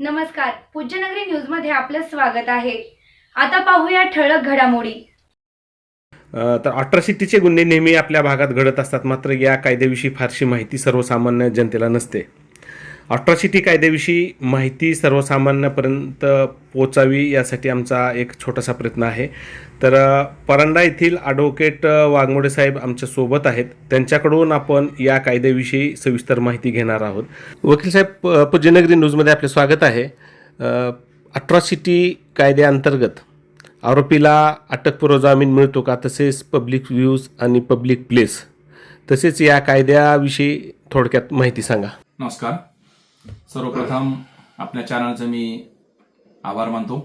नमस्कार. पूज्यनगरी न्यूजमध्ये आपलं स्वागत आहे. आता पाहूया ठळक घडामोडी. तर अट्रॉसिटीचे गुन्हे नेहमी आपल्या भागात घडत असतात. मात्र या कायद्याविषयी फारशी माहिती सर्वसामान्य जनतेला नसते. अट्रॉसिटी कायद्याविषयी माहिती सर्वसामान्यापर्यंत पोचावी यासाठी आमचा एक छोटासा प्रयत्न आहे. तर परांडा येथील ॲडव्होकेट वाघमोडे साहेब आमच्यासोबत आहेत. त्यांच्याकडून आपण या कायद्याविषयी सविस्तर माहिती घेणार आहोत. वकील साहेब पूज्यनगरी न्यूजमध्ये आपले स्वागत आहे. अट्रॉसिटी कायद्याअंतर्गत आरोपीला अटकपूर्व जामीन मिळतो का? तसेच पब्लिक व्ह्यूज आणि पब्लिक प्लेस तसेच या कायद्याविषयी थोडक्यात माहिती सांगा. नमस्कार. सर्वप्रथम आपल्या चॅनलचं मी आभार मानतो.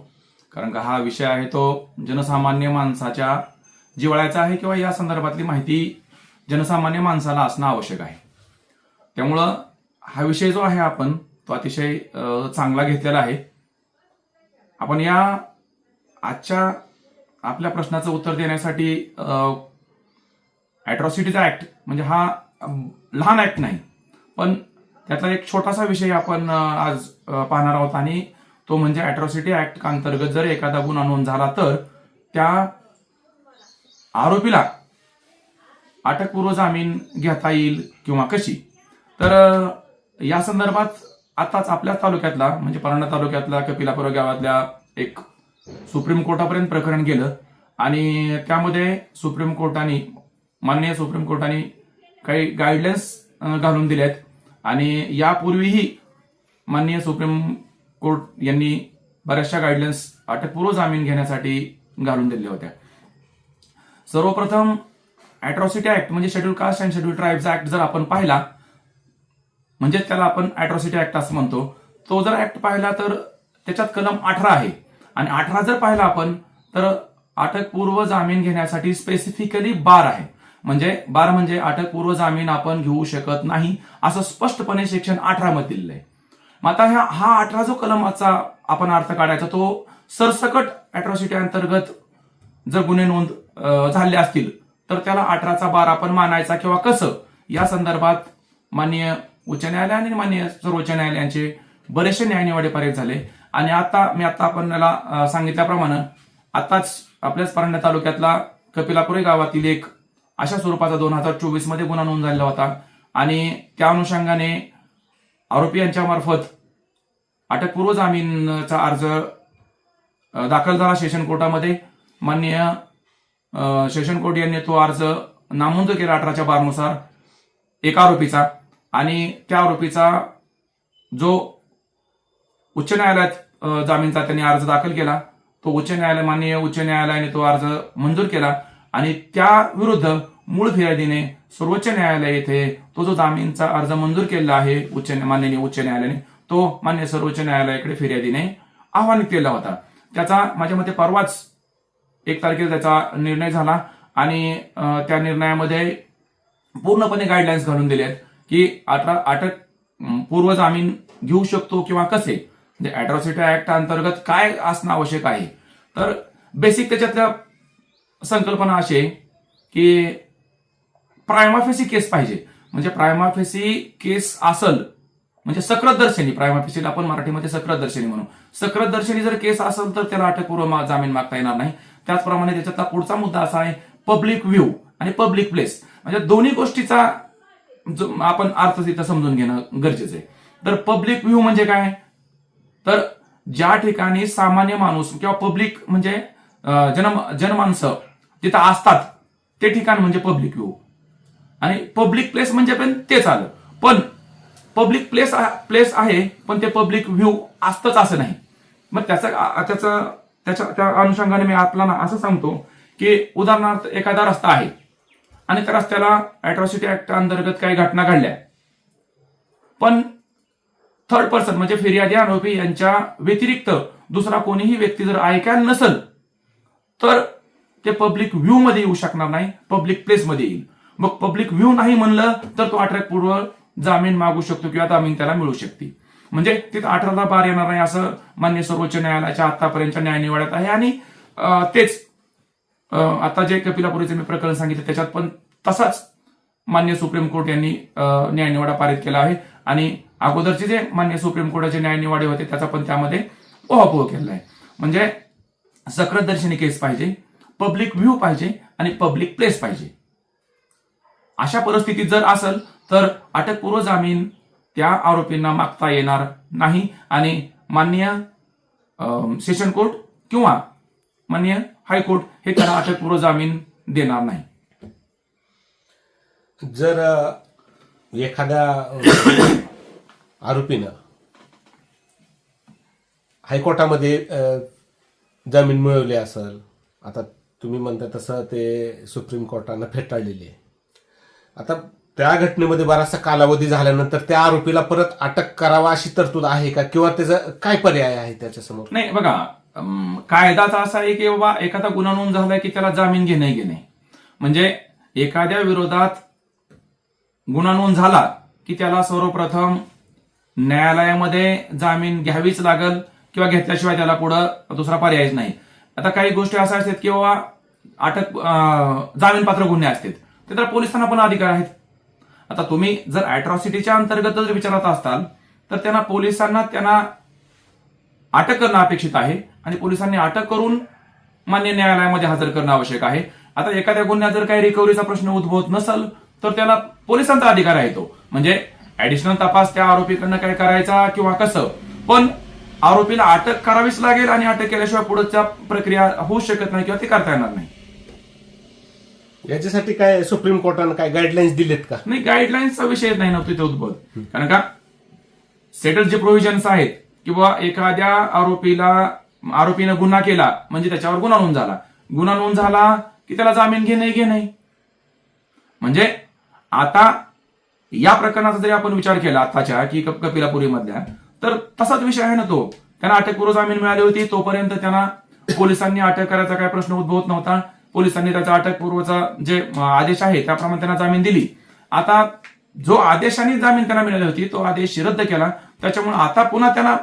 कारण का हा विषय आहे तो जनसामान्य माणसाच्या जिव्हाळ्याचा आहे किंवा या संदर्भातली माहिती जनसामान्य माणसाला असणं आवश्यक आहे. त्यामुळं हा विषय जो आहे आपण तो अतिशय चांगला घेतलेला आहे. आपण या आजच्या आपल्या प्रश्नाचं उत्तर देण्यासाठी ॲट्रॉसिटीचा ऍक्ट म्हणजे हा लहान ऍक्ट नाही पण त्यातला एक छोटासा विषय आपण आज पाहणार आहोत आणि तो म्हणजे अॅट्रॉसिटी ऍक्ट अंतर्गत जर एखादा गुन्हा नोंद झाला तर त्या आरोपीला अटकपूर्व जामीन घेता येईल किंवा कशी? तर या संदर्भात आताच आपल्याच तालुक्यातला म्हणजे परांडा तालुक्यातला कपिलापूर गावातल्या एक सुप्रीम कोर्टापर्यंत प्रकरण गेलं आणि त्यामध्ये सुप्रीम कोर्टाने माननीय सुप्रीम कोर्टाने काही गाईडलाईन्स घालून दिल्यात आणि यापूर्वीही माननीय सुप्रीम कोर्ट यांनी बऱ्याचशा गाईडलाईन्स अटकपूर्व जामीन घेण्यासाठी घालून दिल्या होत्या. सर्वप्रथम अॅट्रॉसिटी ऍक्ट म्हणजे schedule caste and schedule tribes act जर आपण पाहिला म्हणजे त्याला आपण अॅट्रॉसिटी ऍक्ट असं म्हणतो तो जर ऍक्ट पाहिला तर त्याच्यात कलम अठरा आहे. आणि अठरा जर पाहिला आपण तर अटकपूर्व जामीन घेण्यासाठी स्पेसिफिकली बार आहे. म्हणजे बार म्हणजे अटकपूर्व जामीन आपण घेऊ शकत नाही असं स्पष्टपणे सेक्शन अठरा मध्ये दिलेलं आहे. मग आता ह्या हा अठरा जो कलमाचा आपण अर्थ काढायचा तो सरसकट अॅट्रॉसिटी अंतर्गत जर गुन्हे नोंद झाले असतील तर त्याला अठराचा बार आपण मानायचा किंवा कसं? या संदर्भात माननीय उच्च न्यायालय आणि माननीय सर्वोच्च न्यायालयांचे बरेचसे न्यायनिवाडे पर्यंत झाले. आणि आता मी आता आपण याला सांगितल्याप्रमाणे आताच आपल्याच परंडा तालुक्यातला कपिलापुरे गावातील एक अशा स्वरूपाचा दोन हजार चोवीसमध्ये गुन्हा नोंद झालेला होता. आणि त्या अनुषंगाने आरोपी यांच्या मार्फत अटकपूर्व जामीनचा अर्ज दाखल झाला सेशन कोर्टामध्ये. माननीय सेशन कोर्ट यांनी तो अर्ज नामंजूर केला अठराच्या बारनुसार एका आरोपीचा. आणि त्या आरोपीचा जो उच्च न्यायालयात जामीनचा त्यांनी अर्ज दाखल केला तो उच्च न्यायालय माननीय उच्च न्यायालयाने तो अर्ज मंजूर केला. आणि त्या विरुद्ध मूळ फिर्यादीने सर्वोच्च न्यायालय येथे तो जो जामीनचा अर्ज मंजूर केलेला आहे उच्च माननीय उच्च न्यायालयाने तो मान्य सर्वोच्च न्यायालयाकडे फिर्यादीने आव्हानित केला होता. त्याचा माझ्या मते परवाच एक तारखेला त्याचा निर्णय झाला आणि त्या निर्णयामध्ये पूर्णपणे गाईडलाईन्स घालून दिले आहेत की अठरा अटक पूर्व जामीन घेऊ शकतो किंवा कसे? म्हणजे अॅट्रॉसिटी ऍक्ट अंतर्गत काय असणं आवश्यक आहे? तर बेसिक त्याच्यातल्या संकल्पना अशी आहे की प्रायमाफेसी केस पाहिजे. म्हणजे प्रायमाफेसी केस असल म्हणजे सक्रदर्शनी प्रायमाफेसीला आपण मराठीमध्ये सक्रदर्शनी म्हणू. सक्रदर्शनी जर केस असेल तर त्याला अटकपूर्व जामीन मागता येणार नाही. त्याचप्रमाणे त्याच्यातला पुढचा मुद्दा असा आहे पब्लिक व्ह्यू आणि पब्लिक प्लेस म्हणजे दोन्ही गोष्टीचा जो आपण अर्थ तिथं समजून घेणं गरजेचं आहे. तर पब्लिक व्ह्यू म्हणजे काय? तर ज्या ठिकाणी सामान्य माणूस किंवा पब्लिक म्हणजे जन जनमानसं तिथं असतात ते ठिकाण म्हणजे पब्लिक व्ह्यू आणि पब्लिक प्लेस म्हणजे पण तेच आलं. पण पब्लिक प्लेस प्लेस आहे पण ते पब्लिक व्ह्यू असतंच असं नाही. मग त्याचा त्याचा त्याच्या त्या अनुषंगाने मी आपल्याला असं सांगतो की उदाहरणार्थ एखादा रस्ता आहे आणि त्या रस्त्याला अॅट्रॉसिटी ऍक्ट अंतर्गत काही घटना घडल्या. पण थर्ड पर्सन म्हणजे फिर्यादी आरोपी यांच्या व्यतिरिक्त दुसरा कोणीही व्यक्ती जर ऐकायला नसल तर ते पब्लिक व्ह्यू मध्ये येऊ शकणार नाही पब्लिक प्लेस मध्ये येईल. मग पब्लिक व्ह्यू नाही म्हणलं तर तो अटकपूर्व जामीन मागू शकतो किंवा जामीन त्याला मिळू शकते. म्हणजे तिथं अठराला बार येणार नाही असं मान्य सर्वोच्च न्यायालयाच्या आतापर्यंतच्या न्यायनिवाड्यात आहे. आणि तेच आता जे कपिलापुरीचे मी प्रकरण सांगितलं त्याच्यात पण तसाच मान्य सुप्रीम कोर्ट यांनी न्यायनिवाडा पारित केला आहे. आणि अगोदरचे जे मान्य सुप्रीम कोर्टाचे न्यायनिवाडे होते त्याचा पण त्यामध्ये ओहापोह केलेला आहे. म्हणजे सक्रदर्शनी केस पाहिजे पब्लिक व्ह्यू पाहिजे आणि पब्लिक प्लेस पाहिजे. अशा परिस्थितीत जर असेल तर अटकपूर्व जामीन त्या आरोपींना मागता येणार नाही आणि मान्य अं, सेशन कोर्ट किंवा मान्य हायकोर्ट हे त्यांना अटकपूर्व जामीन देणार नाही. जर एखाद्या आरोपीनं हायकोर्टामध्ये जामीन मिळवले असेल आता तुम्ही म्हणता तसं ते सुप्रीम कोर्टानं फेटाळलेले आहे. आता त्या घटनेमध्ये बराचसा कालावधी झाल्यानंतर त्या आरोपीला परत अटक करावा अशी तरतूद आहे का? किंवा त्याचा काय पर्याय आहे त्याच्यासमोर? नाही बघा कायदाचा असा आहे की बाबा एखादा गुन्हा नोंद झालाय की त्याला जामीन घेणे घेणे. म्हणजे एखाद्या विरोधात गुन्हा नोंद झाला की त्याला सर्वप्रथम न्यायालयामध्ये जामीन घ्यावीच लागल किंवा घेतल्याशिवाय त्याला पुढं दुसरा पर्यायच नाही. आता काही गोष्टी अशा असतात की बाबा अटक जामीन जामीनपात्र गुन्हे असतात. ते तर पोलिसांना पण अधिकार आहेत. आता तुम्ही जर अॅट्रॉसिटीच्या अंतर्गत जर विचारत असताल तर त्यांना पोलिसांना त्यांना अटक करणं अपेक्षित आहे आणि पोलिसांनी अटक करून मान्य न्यायालयामध्ये हजर करणं आवश्यक आहे. आता एखाद्या गुन्ह्यात जर काही रिकव्हरीचा प्रश्न उद्भवत नसेल तर त्याला पोलिसांचा अधिकार आहे तो. म्हणजे ऍडिशनल तपास त्या आरोपीकडनं काय करायचा किंवा कसं. पण आरोपीला अटक करावीच लागेल आणि अटक केल्याशिवाय पुढच्या प्रक्रिया होऊ शकत नाही किंवा ते करता येणार नाही. याच्यासाठी काय सुप्रीम कोर्टानं काय गाईडलाईन्स दिलेत का? नाही गाईडलाईन्सचा विषय नाही नव्हते ते उद्भवत कारण का? सेटल जे प्रोव्हिजन्स आहेत किंवा एखाद्या आरोपीला आरोपीनं गुन्हा केला म्हणजे त्याच्यावर गुन्हा नोंद झाला. गुन्हा नोंद झाला की त्याला जामीन घेणे घे नाही. म्हणजे आता या प्रकरणाचा जरी आपण विचार केला आताच्या की कप- कपिलापुरीमधल्या तर तसाच विषय आहे ना तो. त्यांना अटकपूर्व जामीन मिळाली होती तोपर्यंत त्यांना पोलिसांनी अटक करायचा काय प्रश्न उद्भवत नव्हता. पोलिसांनी त्याचा अटकपूर्वचा जे आदेश आहे त्याप्रमाणे त्यांना जामीन दिली. आता जो आदेशाने जामीन त्यांना मिळाली होती तो आदेश रद्द केला. त्याच्यामुळे आता पुन्हा त्यांना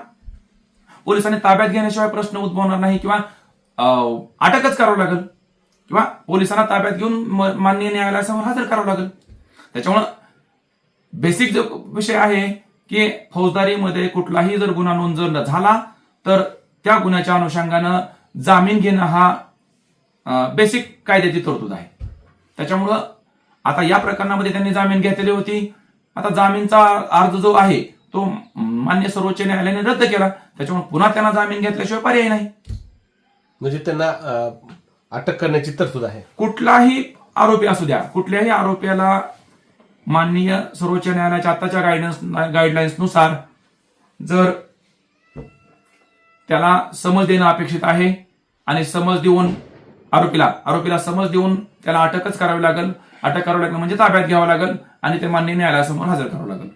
पोलिसांनी ताब्यात घेण्याशिवाय प्रश्न उद्भवणार नाही किंवा अटकच करावं लागेल. किंवा पोलिसांना ताब्यात घेऊन म- माननीय न्यायालयासमोर हजर करावं लागेल. त्याच्यामुळं बेसिक जो विषय आहे की फौजदारीमध्ये कुठलाही जर गुन्हा नोंद जर झाला तर त्या गुन्ह्याच्या अनुषंगानं जामीन घेणं हा बेसिक कायद्याची तरतूद आहे. त्याच्यामुळं आता या प्रकरणामध्ये त्यांनी जामीन घेतलेली होती. आता जामीनचा अर्ज जो आहे तो मान्य सर्वोच्च न्यायालयाने रद्द केला. त्याच्यामुळे पुन्हा त्यांना जामीन घेतल्याशिवाय पर्याय नाही. म्हणजे त्यांना अटक करण्याची तरतूद आहे. कुठलाही आरोपी असू द्या कुठल्याही आरोपीला माननीय सर्वोच्च न्यायालयाच्या आताच्या गायडन्स गाईडलाईन्सनुसार जर त्याला समज देणं अपेक्षित आहे आणि समज देऊन आरोपीला आरोपीला समज देऊन त्याला अटकच करावी लागेल. अटक करावी लागेल म्हणजे ताब्यात घ्यावं लागेल आणि ते माननीय न्यायालयासमोर हजर करावं लागेल.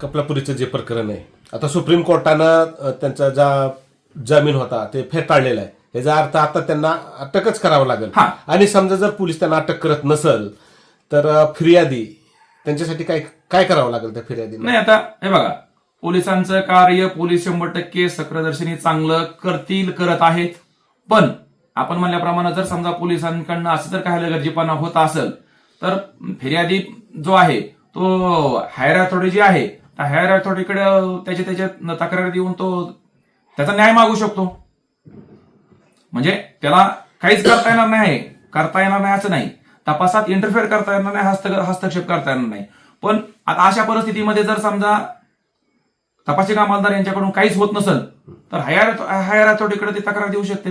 कपलापुरीचं जे प्रकरण आहे आता सुप्रीम कोर्टानं त्यांचा जा जामीन होता ते फेटाळलेला आहे. याचा अर्थ आता त्यांना अटकच करावं लागेल. आणि समजा जर पोलीस त्यांना अटक करत नसल तर फिर्यादी त्यांच्यासाठी काय काय करावं लागेल त्या फिर्यादीला? नाही आता हे बघा पोलिसांचं कार्य पोलीस शंभर टक्के सक्रियदर्शनी चांगलं करतील करत आहेत. पण आपण म्हणल्याप्रमाणे जर समजा पोलिसांकडनं असं जर काही गरजेपणा होत असेल तर फिर्यादी जो आहे तो हायर अथॉरिटी जी आहे त्या हायर अथॉरिटीकडे त्याच्या त्याच्या तक्रार देऊन तो त्याचा न्याय मागू शकतो. म्हणजे त्याला काहीच करता येणार नाही करता येणार नाही असं नाही. तपासात इंटरफेअर करता येणार नाही हस्त हस्तक्षेप करता येणार नाही. पण आता अशा परिस्थितीमध्ये जर समजा तपासी कामालदार यांच्याकडून काहीच होत नसेल तर हायर हायर अथॉरिटीकडे ते तक्रार देऊ शकते